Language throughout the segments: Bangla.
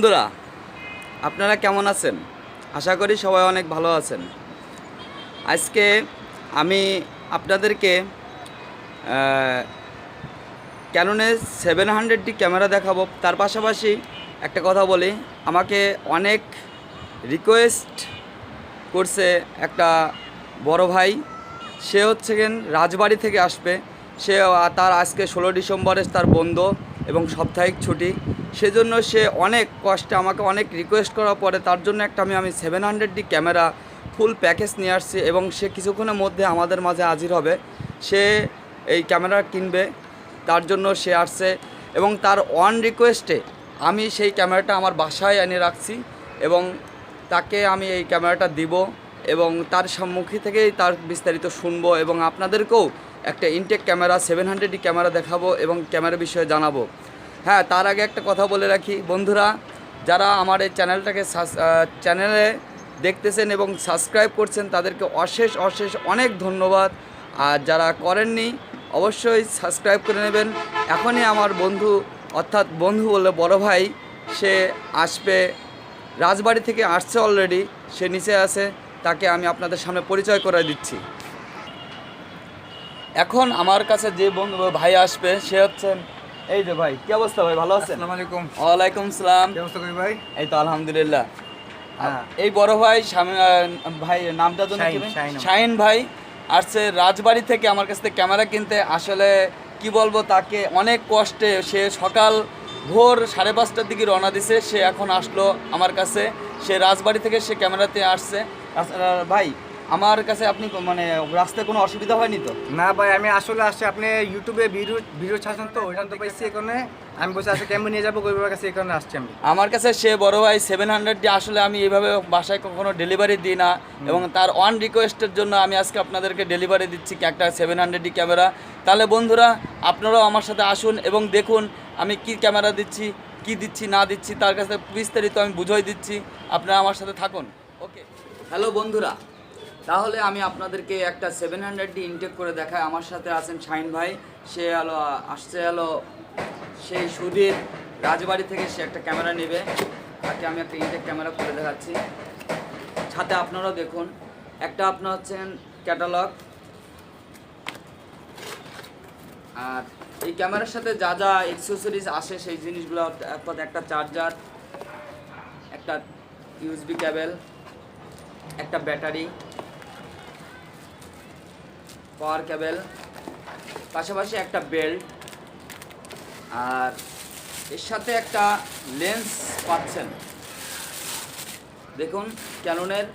বন্ধুরা, আপনারা কেমন আছেন? আশা করি সবাই অনেক ভালো আছেন। আজকে আমি আপনাদেরকে ক্যাননের সেভেন হান্ড্রেডটি ক্যামেরা দেখাবো। তার পাশাপাশি একটা কথা বলি, আমাকে অনেক রিকোয়েস্ট করছে একটা বড় ভাই। সে হচ্ছে গেন রাজবাড়ি থেকে আসবে। সে তার আজকে ষোলো ডিসেম্বরে তার বন্ধ এবং সাপ্তাহিক ছুটি। সেজন্য সে অনেক কষ্টে আমাকে অনেক রিকোয়েস্ট করার পরে তার জন্য একটা আমি আমি seven hundred D camera full package নিয়ে আসছি এবং সে কিছুক্ষণের মধ্যে আমাদের মাঝে হাজির হবে। সে এই ক্যামেরা কিনবে, তার জন্য সে আসছে এবং তার ওয়ান রিকোয়েস্টে আমি সেই ক্যামেরাটা আমার বাসায় এনে রাখছি এবং তাকে আমি এই ক্যামেরাটা দিব এবং তার সম্মুখী থেকেই তার বিস্তারিত শুনব এবং আপনাদেরকেও একটা intact camera seven hundred D camera দেখাবো এবং ক্যামেরা বিষয়ে জানাব। হ্যাঁ তার আগে একটা কথা বলে রাখি। বন্ধুরা, যারা আমার এই চ্যানেলটাকে চ্যানেলে দেখতেছেন এবং সাবস্ক্রাইব করছেন, তাদেরকে অশেষ অশেষ অনেক ধন্যবাদ। আর যারা করেননি, অবশ্যই সাবস্ক্রাইব করে নেবেন। এখনই আমার বন্ধু, অর্থাৎ বন্ধু বললে বড় ভাই, সে আসবে, রাজবাড়ি থেকে আসছে অলরেডি সে নিচে আছে, তাকে আমি আপনাদের সামনে পরিচয় করে দিচ্ছি। এখন আমার কাছে যে বন্ধু ভাই আসবে, সে হচ্ছেন এই যে ভাই কি অবস্থা ভাই? ভালো আছেন? আসসালামু আলাইকুম। ওয়ালাইকুম সালাম। কি অবস্থা ভাই? এই তো আলহামদুলিল্লাহ। হ্যাঁ। এই বড় ভাই ভাই নামটা তো শাহিন, ভাই? আসছে রাজবাড়ি থেকে আমার কাছ থেকে ক্যামেরা কিনতে। আসলে কি বলব তাকে অনেক কষ্টে সে সকাল ভোর সাড়ে পাঁচটার দিকে রওনা দিছে। সে এখন আসলো আমার কাছে। সে রাজবাড়ি থেকে সে ক্যামেরাতে আসছে। ভাই আমার কাছে আপনি মানে রাস্তায় কোনো অসুবিধা হয়নি তো? না ভাই আমি আসলে আসছি। আপনি ইউটিউবে ভিডিও ভিডিও ছাড়ছেন তো ওইখান তো পাইছি এখানে আমি বসে আছি কেমন নিয়ে যাব? গরিবের কাছে এখানে আসছি আমি। আমার কাছে সে বড় ভাই সেভেন হান্ড্রেডটি আসলে আমি এইভাবে বাসায় কখনো ডেলিভারি দিই না। এবং তার ওয়ান রিকোয়েস্টের জন্য আমি আজকে আপনাদেরকে ডেলিভারি দিচ্ছি কি একটা সেভেন হান্ড্রেডটি ক্যামেরা তাহলে বন্ধুরা আপনারাও আমার সাথে আসুন এবং দেখুন আমি কি ক্যামেরা দিচ্ছি কি দিচ্ছি না দিচ্ছি তার কাছে বিস্তারিত আমি বুঝিয়ে দিচ্ছি। আপনারা আমার সাথে থাকুন। ওকে হ্যালো বন্ধুরা। তাহলে আমি আপনাদেরকে একটা সেভেন হান্ড্রেডটি ইনটেক করে দেখাই। আমার সাথে আছেন শাহিন ভাই। সে হলো আসছে হলো সেই সুধীর রাজবাড়ি থেকে সে একটা ক্যামেরা নেবে। তাকে আমি একটা ইনটেক ক্যামেরা করে দেখাচ্ছি। সাথে আপনারাও দেখুন। একটা আপনার হচ্ছেন ক্যাটালগ আর এই ক্যামেরার সাথে যা যা এক্সেসরিজ আসে, সেই জিনিসগুলো অর্থাৎ একটা চার্জার একটা ইউএসবি কেবল একটা ব্যাটারি পাওয়ার কেবল পাশাপাশি একটা বেল্ট আর এর সাথে একটা লেন্স পাচ্ছেন। দেখুন ক্যাননের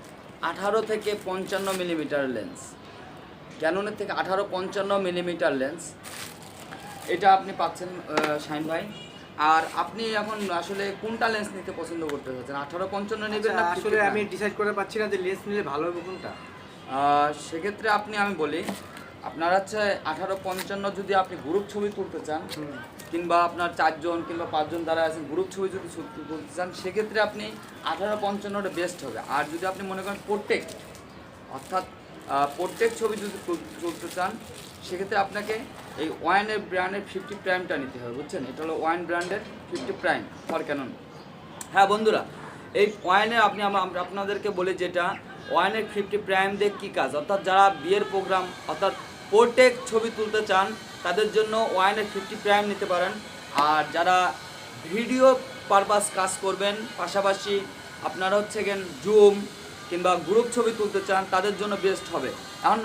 আঠারো থেকে পঞ্চান্ন মিলিমিটার লেন্স। ক্যাননের থেকে আঠারো পঞ্চান্ন মিলিমিটার লেন্স। এটা আপনি পাচ্ছেন শাহিন ভাই। আর আপনি এখন আসলে কোনটা লেন্স নিতে পছন্দ করতে চাচ্ছেন? আঠারো পঞ্চান্ন নেবেন না আচ্ছা, আসলে আমি ডিসাইড করে পাচ্ছি না যে লেন্স নিলে ভালো হবে কোনটা। সেক্ষেত্রে আপনি আমি বলি আপনার হচ্ছে আঠারো পঞ্চান্ন যদি আপনি গ্রুপ ছবি তুলতে চান কিংবা আপনার চারজন কিংবা পাঁচজন দ্বারা আছেন গ্রুপ ছবি যদি তুলতে চান সেক্ষেত্রে আপনি আঠারো পঞ্চান্নটা বেস্ট হবে। আর যদি আপনি মনে করেন প্রত্যেক অর্থাৎ প্রত্যেক ছবি যদি তুলতে চান সেক্ষেত্রে আপনাকে এই ওয়াইনের ব্র্যান্ডের ফিফটি প্রাইমটা নিতে হবে বুঝছেন? এটা হলো ওয়াইন ব্র্যান্ডের ফিফটি প্রাইম ফর ক্যানন হ্যাঁ বন্ধুরা এই ওয়াইনের আপনি আপনাদেরকে বলি যেটা ওয়াইনের ফিফটি প্রাইম দিয়ে কী কাজ? অর্থাৎ যারা বিয়ের প্রোগ্রাম অর্থাৎ পোর্টেক ছবি তুলতে চান তাদের জন্য ওয়াইনের ফিফটি প্রাইম নিতে পারেন। আর যারা ভিডিও পারপাস কাজ করবেন পাশাপাশি আপনারা হচ্ছে গেন জুম কিংবা গ্রুপ ছবি তুলতে চান তাদের জন্য বেস্ট হবে। এখন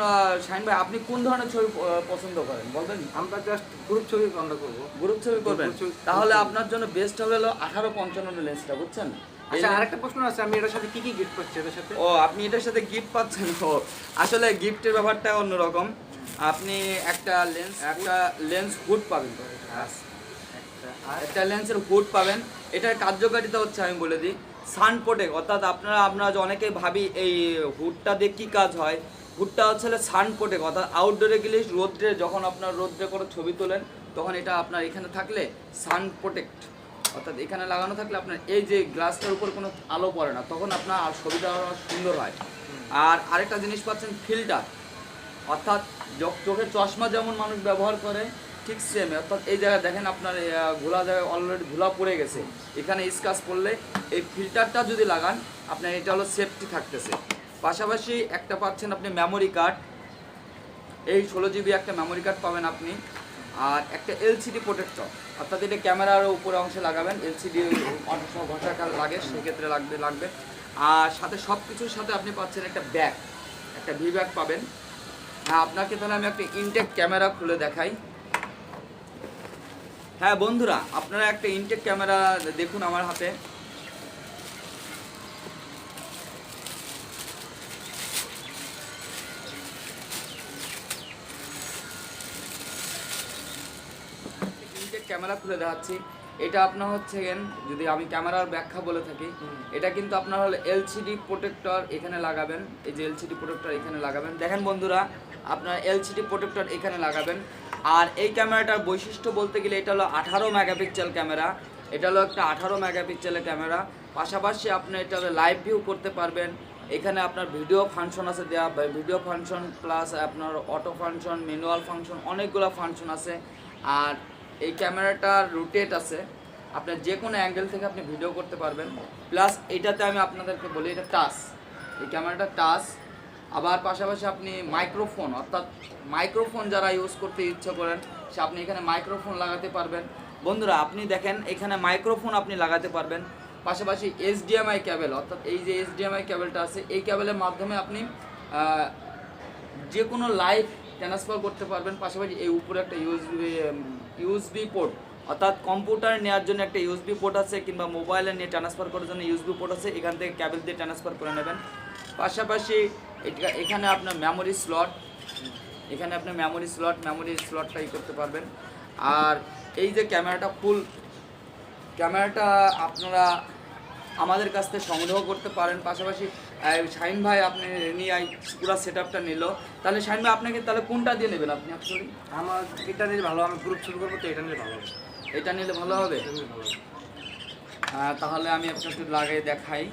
শাহিন ভাই আপনি কোন ধরনের ছবি পছন্দ করেন? বলবেন। আমরা জাস্ট গ্রুপ ছবি বন্ধ করব। গ্রুপ ছবি করবেন? তাহলে আপনার জন্য বেস্ট হবে হলো আঠারো পঞ্চান্ন লেন্সটা বুঝছেন? আচ্ছা আরেকটা প্রশ্ন আছে আমি এটার সাথে কি কি গিফট পাচ্ছি? এটার সাথে? ও আপনি এটার সাথে গিফট পাচ্ছেন ও আসলে গিফটের ব্যাপারটা অন্যরকম। আপনি একটা লেন্স একটা লেন্স হুড পাবেন। একটা লেন্সের হুড পাবেন। এটার কার্যকারিতা হচ্ছে আমি বলে দিই সান প্রোটেক্ট অর্থাৎ আপনারা আপনারা যে অনেকেই ভাবি এই হুডটা দিয়ে কী কাজ হয় হুডটা হচ্ছে সান প্রোটেক্ট অর্থাৎ আউটডোরে গেলে রোদ্রে, যখন আপনার রোদ্রে করে ছবি তোলেন, তখন এটা আপনার এখানে থাকলে সান প্রোটেক্ট অর্থাৎ এখানে লাগানো থাকলে আপনার এই যে গ্লাসটার উপর কোনো আলো পড়ে না, তখন আপনার ছবিটা সুন্দর হয়। আর আরেকটা জিনিস পাচ্ছেন ফিল্টার অর্থাৎ চোখের চশমা যেমন মানুষ ব্যবহার করে, ঠিক সেম অর্থাৎ এই জায়গায় দেখেন আপনার ঘোলা জায়গায় অলরেডি ধুলা পড়ে গেছে। এখানে স্কাচ পড়লে এই ফিল্টারটা যদি লাগান, আপনার এটা হলো সেফটি থাকতেছে। পাশাপাশি একটা পাচ্ছেন আপনি মেমোরি কার্ড এই ষোলো জিবি একটা মেমোরি কার্ড পাবেন আপনি। আর একটা এলসিডি প্রোটেক্টর অর্থাৎ এটা ক্যামেরার উপরে অংশে লাগাবেন। এলসিডি অনেক সময় ঘটাকার লাগে, সেক্ষেত্রে লাগবে লাগবে। আর সাথে সব কিছুর সাথে আপনি পাচ্ছেন একটা ব্যাগ একটা ভি ব্যাগ পাবেন। আপনাকে তাহলে আমি একটা ইনটেক ক্যামেরা খুলে দেখাই। হ্যাঁ বন্ধুরা, আপনারা একটা ইনটেক ক্যামেরা দেখুন আমার হাতে। ক্যামেরা খুলে দেখাচ্ছি। এটা আপনার হচ্ছে গেন যদি আমি ক্যামেরার ব্যাখ্যা বলে থাকি এটা কিন্তু আপনার হলো এলসিডি প্রোটেক্টর এখানে লাগাবেন। এই যে এলসিডি প্রোটেক্টর এখানে লাগাবেন। দেখেন বন্ধুরা আপনার এলসিডি প্রোটেক্টর এখানে লাগাবেন। আর এই ক্যামেরাটার বৈশিষ্ট্য বলতে গেলে এটা হলো আঠারো মেগাপিক্সেল ক্যামেরা। এটা হলো একটা আঠারো মেগাপিক্সেলের ক্যামেরা। পাশাপাশি আপনি এটা লাইভ ভিউ করতে পারবেন। এখানে আপনার ভিডিও ফাংশন আছে দেওয়া ভিডিও ফাংশন প্লাস আপনার অটো ফাংশন ম্যানুয়াল ফাংশন অনেকগুলো ফাংশন আছে। আর এই ক্যামেরাটার রোটেট আছে। আপনার যে কোনো অ্যাঙ্গেল থেকে আপনি ভিডিও করতে পারবেন। প্লাস এটাতে আমি আপনাদেরকে বলি, এটা টাচ। এই ক্যামেরাটা টাচ। আবার পাশাপাশি আপনি মাইক্রোফোন, অর্থাৎ মাইক্রোফোন যারা ইউজ করতে ইচ্ছা করেন, সে আপনি এখানে মাইক্রোফোন লাগাতে পারবেন। বন্ধুরা, আপনি দেখেন, এখানে মাইক্রোফোন আপনি লাগাতে পারবেন। পাশাপাশি এইচডিএমআই ক্যাবেল, অর্থাৎ এই যে এইচডিএমআই ক্যাবেলটা আছে, এই ক্যাবেলের মাধ্যমে আপনি যে কোনো লাইভ ট্রান্সফার করতে পারবেন। পাশাপাশি এই উপরে একটা ইউএসবি ইউএসবি পোর্ট অর্থাৎ কম্পিউটার নেওয়ার জন্য একটা ইউএসবি পোর্ট আছে কিংবা মোবাইলে নিয়ে ট্রান্সফার করার জন্য ইউএসবি পোর্ট আছে, এখান থেকে ক্যাবেল দিয়ে ট্রান্সফার করে নেবেন। পাশাপাশি এখানে আপনার মেমোরি স্লট এখানে আপনার মেমোরি স্লট মেমোরি স্লটটা ই করতে পারবেন। আর এই যে ক্যামেরাটা ফুল ক্যামেরাটা আপনারা আমাদের কাছ থেকে সংগ্রহ করতে পারেন। পাশাপাশি শাহিন ভাই আপনি নিয়ে আই পুরো সেট আপটা নিল। তাহলে শাহিন ভাই আপনাকে তাহলে কোনটা দিয়ে নেবেন আপনি অ্যাকচুয়ালি আমার এটা নিলে ভালো আমি গ্রুপ শুরু করব তো এটা নিলে ভালো হবে। এটা নিলে ভালো হবে? তাহলে আমি আপনাকে একটু লাগিয়ে দেখাই।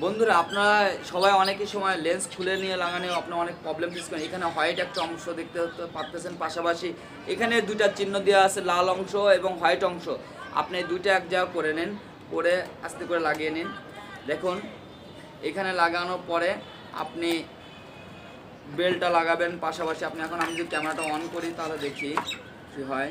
বন্ধুরা আপনারা সবাই অনেকই সময় লেন্স খুলে নিয়ে লাগানো আপনার অনেক প্রবলেম ফেস করেন। এখানে হোয়াইট একটা অংশ দেখতে হতে- পারতেছেন পাশাপাশি। এখানে দুইটা চিহ্ন দেওয়া আছে লাল অংশ এবং হোয়াইট অংশ। আপনি দুইটা এক জায়গা করে নিন করে আস্তে করে লাগিয়ে নিন। দেখুন এখানে লাগানোর পরে আপনি বেলটা লাগাবেন, পাশাপাশি আপনি এখন আমি যদি ক্যামেরাটা অন করি তাহলে দেখি কি হয়।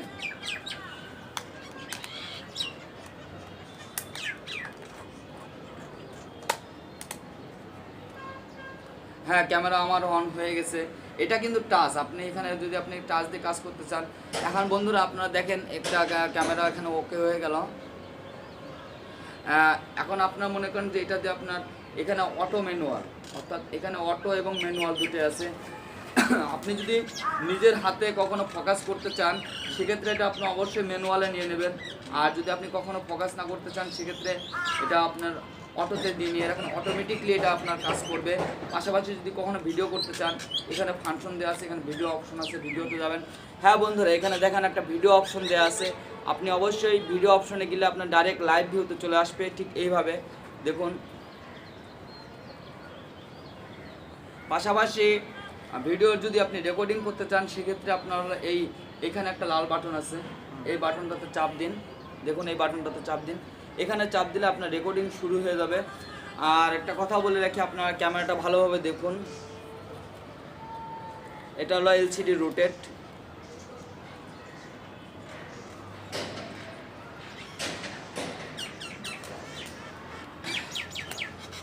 হ্যাঁ ক্যামেরা আমার অন হয়ে গেছে। এটা কিন্তু টাচ। আপনি এখানে যদি আপনি টাচ দিয়ে কাজ করতে চান, এখন বন্ধুরা আপনারা দেখেন একটা ক্যামেরা এখানে ওকে হয়ে গেল। এখন আপনার মনে করেন যে এটাতে আপনার এখানে অটো ম্যানুয়াল অর্থাৎ এখানে অটো এবং ম্যানুয়াল দুটো আছে। আপনি যদি নিজের হাতে কখনো ফোকাস করতে চান, সেক্ষেত্রে এটা আপনি অবশ্যই ম্যানুয়ালে নিয়ে নেবেন। আর যদি আপনি কখনো ফোকাস না করতে চান, সেক্ষেত্রে এটা আপনার অটোতে দিয়ে নিয়ে রাখুন। অটোমেটিকলি এটা আপনার কাজ করবে। পাশাপাশি যদি কখনো ভিডিও করতে চান, এখানে ফাংশন দেওয়া আছে, এখানে ভিডিও অপশন আছে ভিডিওতে যাবেন। হ্যাঁ বন্ধুরা, এখানে দেখেন একটা ভিডিও অপশন দেওয়া আছে। আপনি অবশ্যই ভিডিও অপশনে গেলে আপনার ডাইরেক্ট লাইভ ভিউতে চলে আসবে। ঠিক এইভাবে দেখুন। পাশাপাশি ভিডিও যদি আপনি রেকর্ডিং করতে চান, সেক্ষেত্রে আপনার এই, এখানে একটা লাল বাটন আছে। এই বাটনটাতে চাপ দিন। দেখুন, এই বাটনটাতে চাপ দিন। এখানে চাপ দিলে আপনার রেকর্ডিং শুরু হয়ে যাবে। আর একটা কথা বলে রাখি, আপনার ক্যামেরাটা ভালোভাবে দেখুন। এটা হলো এলসিডি রোটেট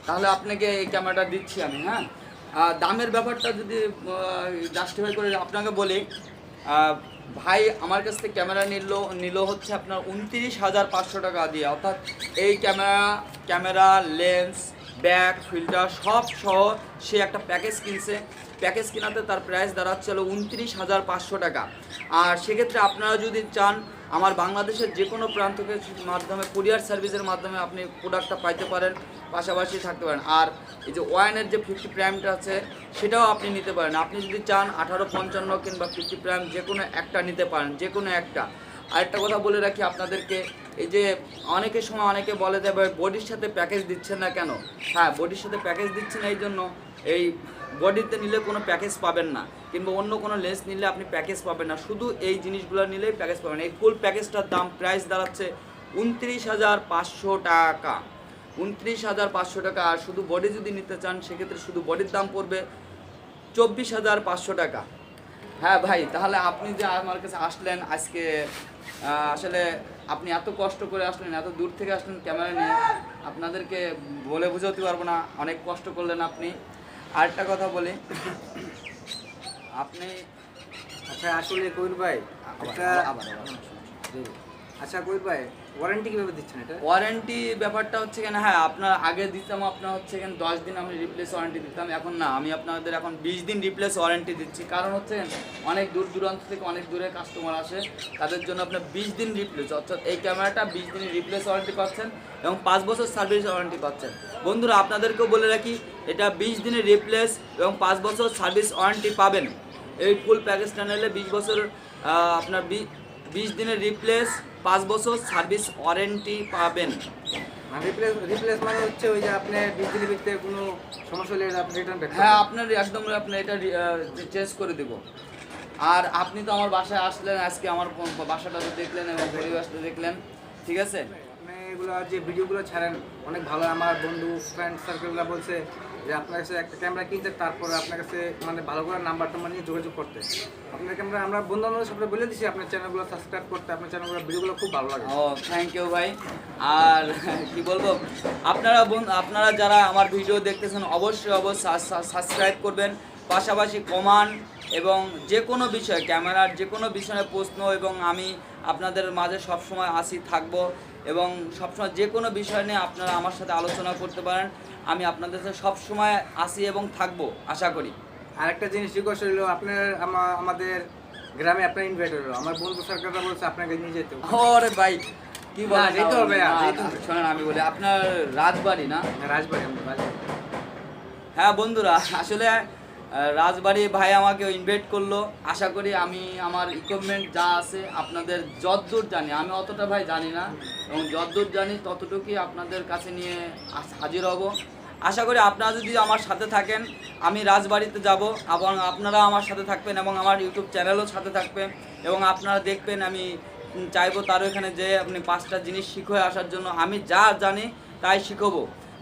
তাহলে আপনাকে এই ক্যামেরাটা দিচ্ছি আমি হ্যাঁ? দামের ব্যাপারটা যদি জাস্টিফাই করে আপনাকে বলি ভাই আমার কাছ থেকে ক্যামেরা নিল নিল হচ্ছে আপনার উনত্রিশ হাজার পাঁচশো টাকা দিয়ে। অর্থাৎ এই camera camera, lens, bag, filter সব সহ সে একটা প্যাকেজ কিনছে। প্যাকেজ কেনাতে তার প্রাইস দাঁড়াচ্ছে হলো উনত্রিশ হাজার পাঁচশো টাকা। আর সেক্ষেত্রে আপনারা যদি চান আমার বাংলাদেশের যে কোনো প্রান্তকে মাধ্যমে কুরিয়ার সার্ভিসের মাধ্যমে আপনি প্রোডাক্টটা পাইতে পারেন, পাশাপাশি থাকতে পারেন। আর এই যে ওয়াইনের যে ফিফটি প্রাইমটা আছে, সেটাও আপনি নিতে পারেন। আপনি যদি চান আঠারো পঞ্চান্ন কিংবা ফিফটি প্রাইম যে কোনো একটা নিতে পারেন, যে কোনো একটা। আরেকটা কথা বলে রাখি আপনাদেরকে, এই যে অনেকের সময় অনেকে বলে যে বডির সাথে প্যাকেজ দিচ্ছেন না কেন? হ্যাঁ বডির সাথে প্যাকেজ দিচ্ছেন এই জন্য এই বডিতে নিলে কোনো প্যাকেজ পাবেন না, কিংবা অন্য কোনো লেন্স নিলে আপনি প্যাকেজ পাবেন না। শুধু এই জিনিসগুলো নিলেই প্যাকেজ পাবেন এই ফুল প্যাকেজটার দাম প্রাইস দাঁড়াচ্ছে উনত্রিশ হাজার পাঁচশো টাকা। উনত্রিশ হাজার পাঁচশো টাকা। আর শুধু বডি যদি নিতে চান, সেক্ষেত্রে শুধু বডির দাম পড়বে চব্বিশ হাজার পাঁচশো টাকা। হ্যাঁ ভাই, তাহলে আপনি যে আমার কাছে আসলেন আজকে আসলে আপনি এত কষ্ট করে আসলেন, এত দূর থেকে আসলেন ক্যামেরা নিয়ে, আপনাদেরকে বলে বোঝাতে পারব না। অনেক কষ্ট করলেন আপনি। আরেকটা কথা বলি আপনি আচ্ছা আসলে কবির ভাই। আচ্ছা কবির ভাই ওয়ারেন্টি কীভাবে দিচ্ছেন এটা? ওয়ারেন্টি ব্যাপারটা হচ্ছে কেন? হ্যাঁ আপনার আগে দিতাম, আপনার হচ্ছে কেন, দশ দিন আমি রিপ্লেস ওয়ারেন্টি দিতাম। এখন না, আমি আপনাদের এখন বিশ দিন রিপ্লেস ওয়ারেন্টি দিচ্ছি। কারণ হচ্ছে অনেক দূর দূরান্ত থেকে অনেক দূরে কাস্টমার আসে। তাদের জন্য আপনার বিশ দিন রিপ্লেস অর্থাৎ এই ক্যামেরাটা বিশ দিনের রিপ্লেস ওয়ারেন্টি পাচ্ছেন এবং পাঁচ বছর সার্ভিস ওয়ারেন্টি পাচ্ছেন। বন্ধুরা, আপনাদেরকেও বলে রাখি, এটা বিশ দিনের রিপ্লেস এবং পাঁচ বছর সার্ভিস ওয়ারেন্টি পাবেন। এই ফুল প্যাকেজটা নিলে বিশ বছর আপনার বিশ দিনের রিপ্লেস পাঁচ বছর সার্ভিস ওয়ারেন্টি পাবেন। রিপ্লেস রিপ্লেস মানে হচ্ছে ওই যে আপনি বিশ দিনের কোনো সমস্যা হলে আপনি রিটার্ন ব্যাক হ্যাঁ আপনার একদম আপনি এটা চেঞ্জ করে দেব। আর আপনি তো আমার বাসায় আসলেন আজকে আমার বাসাটা তো দেখলেন এবং পরিবেশটা দেখলেন ঠিক আছে? আপনি এগুলো যে ভিডিওগুলো ছাড়েন অনেক ভালো আমার বন্ধু ফ্রেন্ড সার্কেলরা বলছে যে আপনার কাছে একটা ক্যামেরা কিনতে, তারপরে আপনার কাছে মানে ভালো করে নাম্বার টাম্বার নিয়ে যোগাযোগ করতে। আপনার ক্যামেরা আমরা বন্ধু বান্ধব সবাই বলে দিচ্ছি আপনার চ্যানেলগুলো সাবস্ক্রাইব করতে, আপনার চ্যানেলগুলো ভিডিওগুলো খুব ভালো লাগে। ও থ্যাংক ইউ ভাই। আর কি বলব, আপনারা আপনারা যারা আমার ভিডিও দেখতেছেন, অবশ্যই অবশ্যই সাবস্ক্রাইব করবেন। পাশাপাশি কমান এবং যে কোনো বিষয়ে ক্যামেরার যে কোনো বিষয়ে প্রশ্ন এবং আমি আপনাদের মাঝে সবসময় আসি, থাকব। এবং সবসময় যে কোনো বিষয় নিয়ে আপনারা আমার সাথে আলোচনা করতে পারেন। আমি আপনাদের সাথে সবসময় আসি এবং থাকব আশা করি। আর একটা জিনিস রিকোয়েস্ট হলো আপনার আমাদের গ্রামে আপনার ইনভাইট হলো? আমার বন্ধু সরকাররা বলছে আপনাকে নিয়ে যেতে ওরে ভাই কি বলেন? যেতে হবে। শোনেন আমি বলি আপনার রাজবাড়ি না? রাজবাড়ি আমাদের রাজবাড়ি। হ্যাঁ বন্ধুরা আসলে রাজবাড়ি ভাই আমাকে ইনভাইট করল। আশা করি আমি আমার ইকুইপমেন্ট যা আছে আপনাদের যতদূর জানি। আমি অতটা ভাই জানি না এবং যতদূর জানি ততটুকুই আপনাদের কাছে নিয়ে হাজির হব। আশা করি আপনারা যদি আমার সাথে থাকেন, আমি রাজবাড়িতে যাব এবং আপনারা আমার সাথে থাকবেন এবং আমার ইউটিউব চ্যানেলও সাথে থাকবেন এবং আপনারা দেখবেন আমি চাইব তার এখানে যে আপনি পাঁচটা জিনিস শিখে আসার জন্য। আমি যা জানি তাই শিখব।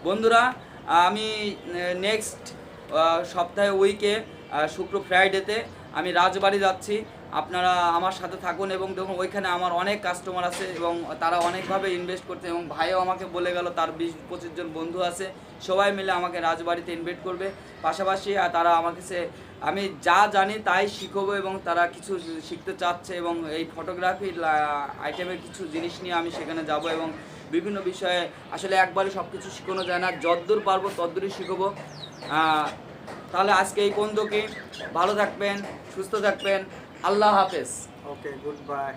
বন্ধুরা, আমি নেক্সট সপ্তাহে উইকে শুক্র ফ্রাইডেতে আমি রাজবাড়ি যাচ্ছি। আপনারা আমার সাথে থাকুন এবং দেখুন, ওইখানে আমার অনেক কাস্টমার আছে এবং তারা অনেকভাবে ইনভেস্ট করতে এবং ভাইও আমাকে বলে গেল, তার বিশ পঁচিশ জন বন্ধু আছে, সবাই মিলে আমাকে রাজবাড়িতে ইনভাইট করবে। পাশাপাশি তারা আমার কাছে, আমি যা জানি তাই শিখব এবং তারা কিছু শিখতে চাচ্ছে এবং এই ফটোগ্রাফি আইটেমের কিছু জিনিস নিয়ে আমি সেখানে যাব এবং বিভিন্ন বিষয়ে আসলে একবারে সব কিছু শেখানো যায় না। যদ্দূর পারব তদ্দূরই শিখব। তাহলে আজকে এই পর্যন্ত কি ভালো থাকবেন সুস্থ থাকবেন। আল্লাহ হাফেজ। Okay good bye